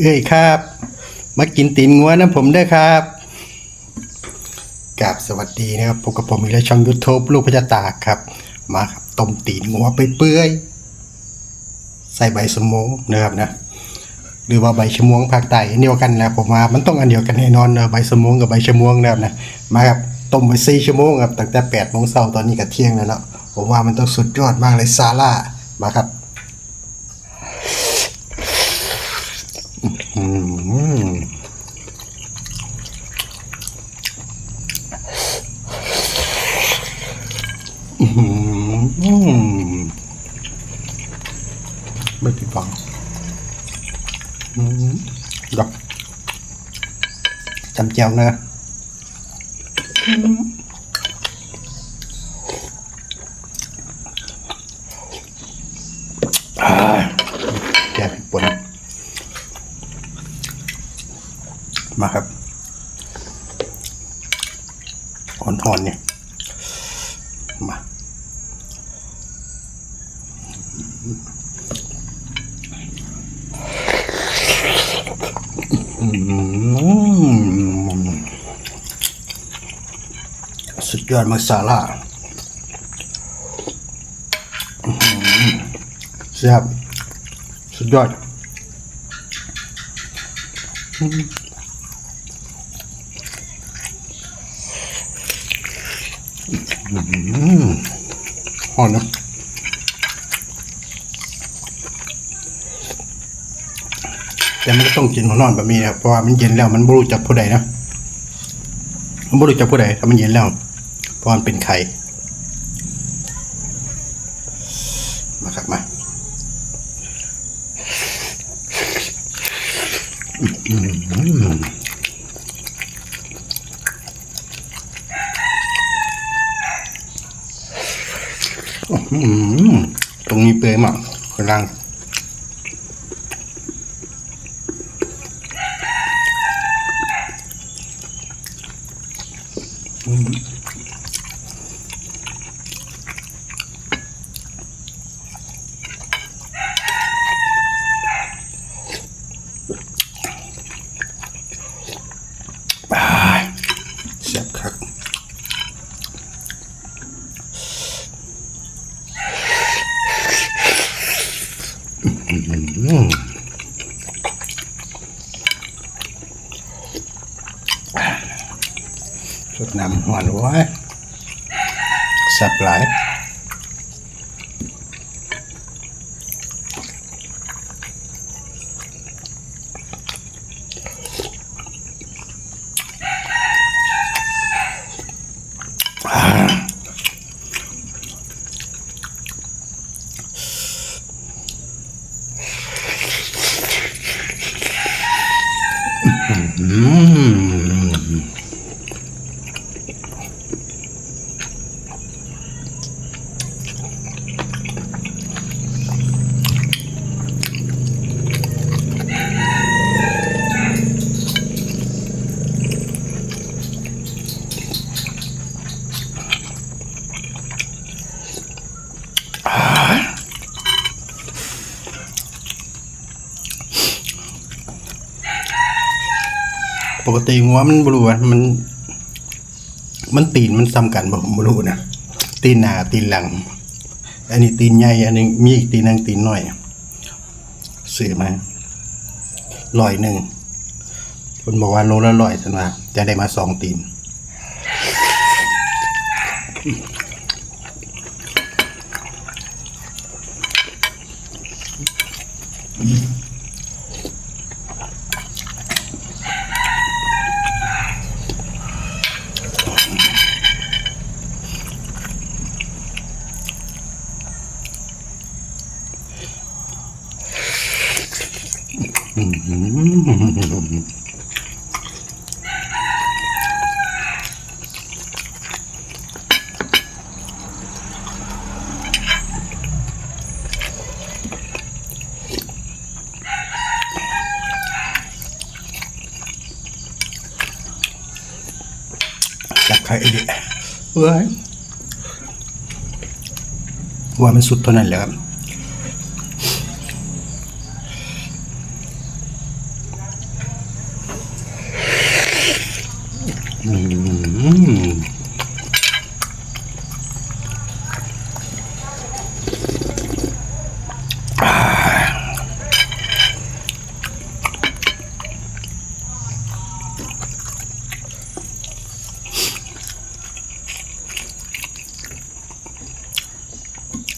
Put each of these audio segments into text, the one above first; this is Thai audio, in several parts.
เอ้ยครับ มากินตีนงัวนะผมด้วยครับกับสวัสดีนะครับพบกับผมอีกแล้วช่องยูทูบลูกพระจาตาครับ มาครับต้มตีนงัวไปเปื่อยใส่ใบสมงนะครับนะ หรือว่าใบชะมวงภาคใต้เดียวกันนะผมว่ามันต้องอันเดียวกันแน่นอนนะใบสมงกับใบชะมวงนะครับนะมาครับต้มไปสี่ชั่วโมงครับตั้งแต่แปดโมงเช้าตอนนี้ก็เที่ยงแล้วเนาะผมว่ามันต้องสุดยอดมากเลยซาร่ามาครับ ไม่ผิดหวังดอกจำเจียวนะอ่าแกผิดปน มาครับอ่อนๆเนี่ยมาสุดยอดมาซาล่าแซ่บสุดยอด หอนนะแต่มันก็ต้องกินหัวนอนแบบนี้นะครับเพราะว่ามันเย็นแล้วมันบรู้จักผู้ใดนะมันบรู้จักผู้ใดถ้ามันเย็นแล้วเพราะมันเป็นไข่มาครับมาอืม ตรงนี้เปื่อยมากกำลัง สดน้ำหวานไว้แซ่บหลายอ่า ปกติงัวมันบรูมัน มันตีนมันซ้ำกันบ่ผมบรูนะตีนหน้าตีนหลัง อันนี้ตีนใหญ่อันนี้มีอีกตีนหนึงตีนน้อยซื้อมาลอยหนึ่งคนบอกว่าโลละร้อยสันว่าจะได้มาสองตีนจับายดีว้ายว่ามันสุดเท่านั้นแหละครับอืม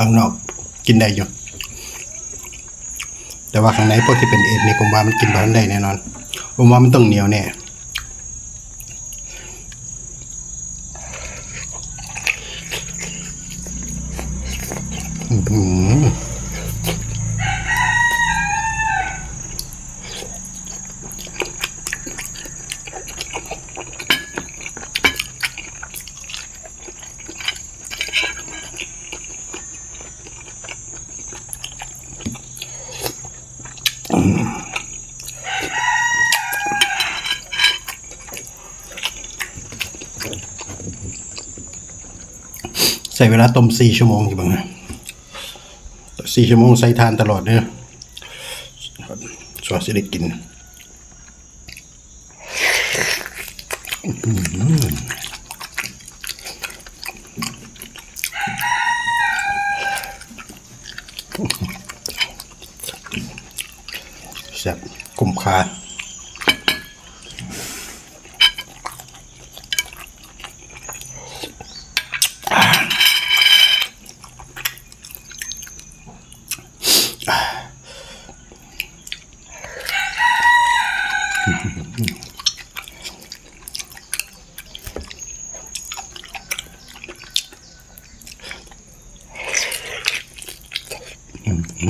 ข้างนอกกินได้อยู่ แต่ว่าข้างในพวกที่เป็นเอ็นนี่ผมว่ามันกินบ้นได้แน่นอน ผมว่ามันต้องเหนียวแน่ ส่เวลาต้มสี่ชั่วโมงอยู่บ้างนะสี่ชั่วโมงใส่ทานตลอดเนอะสวัสดีกินแซ่บคุ้มคา แซ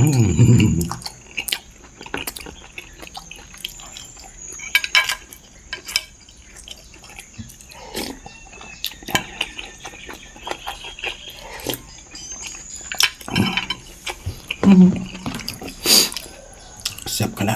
่บขน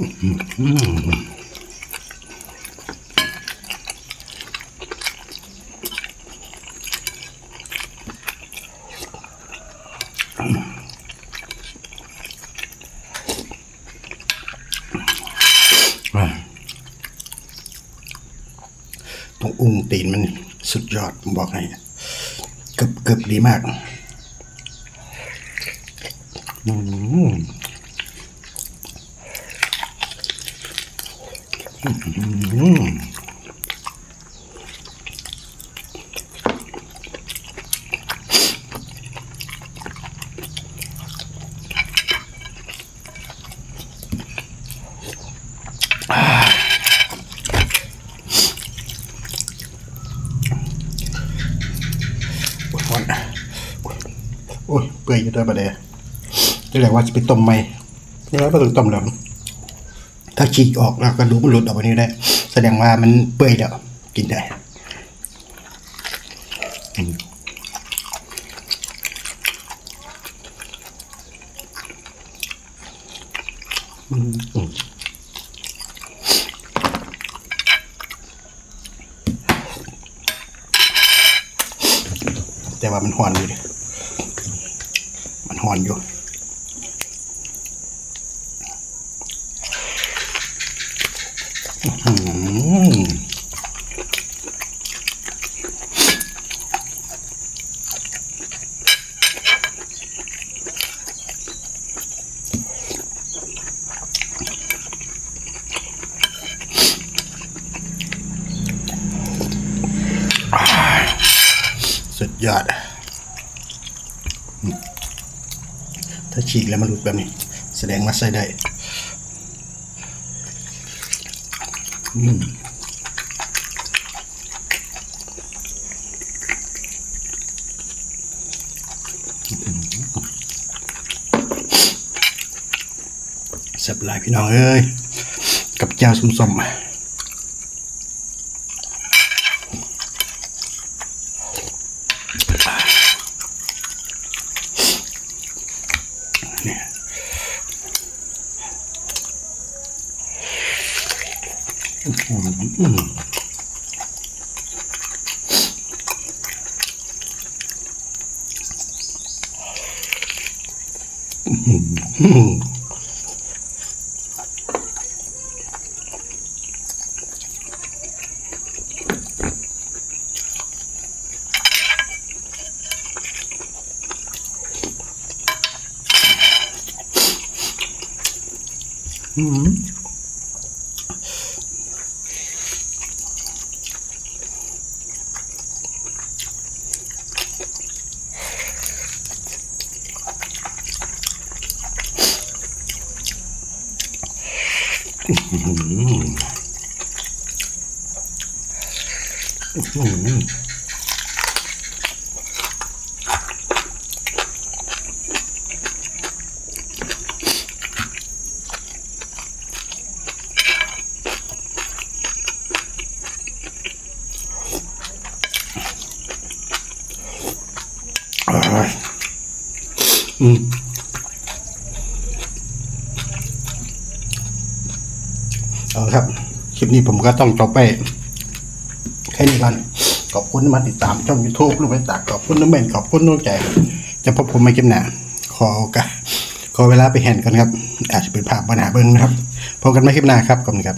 ตรงอุ้งตีนมันสุดยอดผมบอกให้เกือบเกือบดีมาก อืมอืม โอ้ยเปื่อยอยู่ด้วยประเดี๋ยวจะเรียกว่าจะไปต้มไหมนี่ว่าไม่ต้องต้มแล้ว ถ้าฉีกออกแล้วกระดูกมันหลุดออกไปนี่ได้ แสดงว่ามันเปื่อยแล้วกินได้อืมอืมแต่ว่ามันหอนอยู่ มันหอนอยู่ อืม สุดยอด ถ้าฉีกแล้วมันหลุดแบบนี้ แสดงว่าใส่ได้ แซ่บหลายพี่น้องเอ้ย กับเจ้าสมสมๆ อ่า อืมเอาครับ คลิปนี้ผมก็ต้องจบไป ค่นี้ก่อนขอบคุณที่มาติดตามช่องยูทูบลูกไปตากขอบคุณน้ำเมนขอบคุณน้องใจจะพบผมไม่คลิปหน้าขอโอกาสขอเวลาไปแห่นกันครับ อาจจะเป็นภาพปัญหาเบิ้งนะครับพบกันไม่คลิปหน้าครับขอบคุณครับ